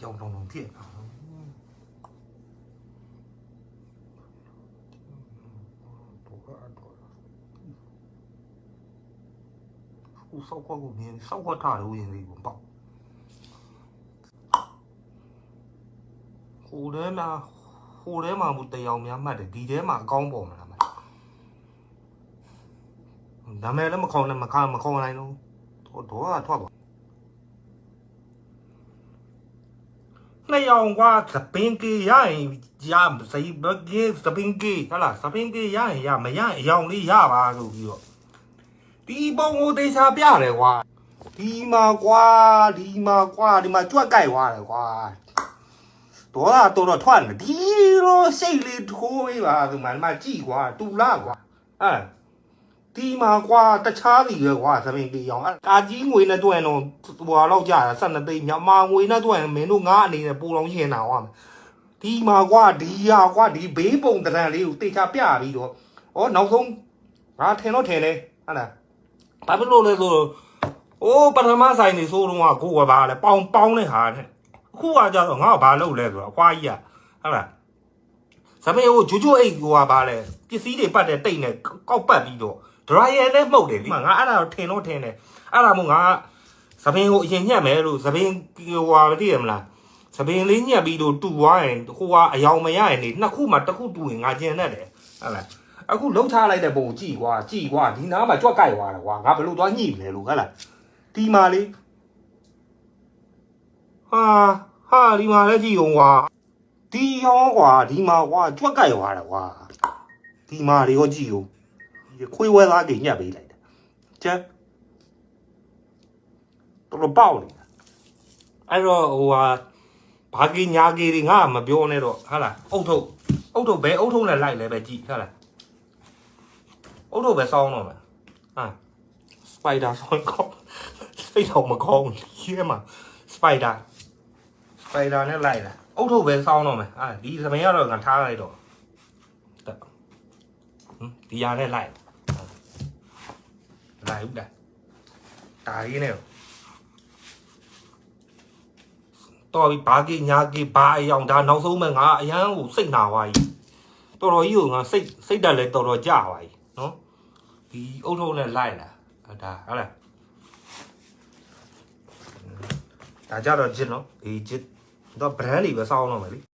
ကြောင်တုံတုံဖြစ်တာတော့ကတော့ဦးစောက်ကွက်ကိုမြင်စောက်ကွက်ထားလို့ရင်လေးကိုပေါ့ဟိုထဲမှာဟိုထဲမှာမူတရားများမှတ်တယ်ဒီထဲမှာအကောင်းပေါ်မှာလားမနာမည်လည်းမခေါင်းနဲ့မခါမခေါင်းနိုင်တော့တော့တော့ထွက်သွား နှစ်ယောင်ကွာစပ 那要我十平鸡呀 gie yang yang 不是 spin gie 咱俩是平也一样没人会用力压弯都可你帮我带上别亮话题吗瓜你妈瓜你妈全该挂的话多大多大团的地咯心里头没吧买他妈几瓜都烂瓜哎 ဒီလိုစိတ်လေးထိုးပေးပါဆိုမှဒီမှာကြည့်ကွာတူလာကွာအဲ့ဒီမှာကွာတခြားစီပဲကွာစပင်ကေရောင်အဲ့ကာကြီးငွေနဲ့တွဲတော့ဟွာတော့ကြာတာ12သိန်းမြန်မာငွေနဲ့တွဲမင်းတို့ငါအနေနဲ့ပူလုံးရှင်းတာကွာဒီမှာကွာဒီဟာကွာဒီဘေးပုံတရံလေးကိုတေချာပြပြီးတော့ဩနောက်ဆုံးငါထင်တော့ထင်တယ်ဟုတ်လားဘာဖြစ်လို့လဲဆိုတော့အိုးပထမဆိုင်နေဆိုတော့ကိုကဘာလဲပေါင်ပေါင်းတဲ့ဟာနဲ့အခုကကြတော့ငါကဘာလုပ်လဲဆိုတော့အခွားကြီးကဟုတ်လားစမေဟိုဂျူဂျူအိတ်ကိုကဘာလဲပစ္စည်းတွေပတ်တဲ့တိတ်နဲ့ကောက်ပတ်ပြီးတော့ dryer နဲ့မှုတ်တယ်လေငါအဲ့ဒါတော့ထင်တော့ထင်တယ်အဲ့ဒါမို့ငါသပင်ကိုအရင်ညက်မယ်လို့သပင်ဟိုဟာမသိရမလားသပင်လေးညက်ပြီးတော့တူသွားရင်ဟိုဟာအယောင်မရရင်နေနှစ်ခုမှတစ်ခုတူရင်ငါကျင်တတ်တယ်ဟုတ်လားအခုလှုပ်ချလိုက်တဲ့ပုံကိုကြည့်ကွာကြည့်ကွာဒီနားမှာကြွက်ကြိုက်သွားတယ်ကွာငါဘယ်လိုသွားညှိမလဲလို့ဟုတ်လားဒီမာလေးဟာဟာဒီမာလည်းကြည့်အောင်ကွာဒီရောကွာဒီမာကွာကြွက်ကြိုက်သွားတယ်ကွာဒီမာတွေရောကြည့်အောင် ခွေးဝဲသားကြီးညက်ပေးလိုက်တာကျန်တော်တော်ပေါက်နေတာအဲ့တော့ဟိုဟာဘာကြီးညာကြီးတွေငါမပြောနဲ့တော့ဟာလားအုတ်ထုတ်အုတ်ထုတ်ဘဲအုတ်ထုတ်နဲ့လိုက်လဲပဲကြည့်ဟာလားအုတ်ထုတ်ပဲစောင်းတော့မှာဟာစပိုက်ဒါဆောင်းကောစိတ်တော့မကောင်းဘူးရဲမှာစပိုက်ဒါစပိုက်ဒါနဲ့လိုက်လာအုတ်ထုတ်ပဲစောင်းတော့မှာဟာဒီသမင်ကတော့ငါထားလိုက်တော့ဟမ်ဒီရနဲ့လိုက် lại cũng đây tại cái nào tôi bà cái nhà cái ba dòng đã nấu xuống mà ngã, nhá, ngủ xích nào vậy? Tôi nói yêu ngã xích xích đây lại tôi nói trả vậy nó thì ô tô này lại là à đó à, là đã cho rồi chết nó. Thì chết. Đó brand đi vào sau nó mà đi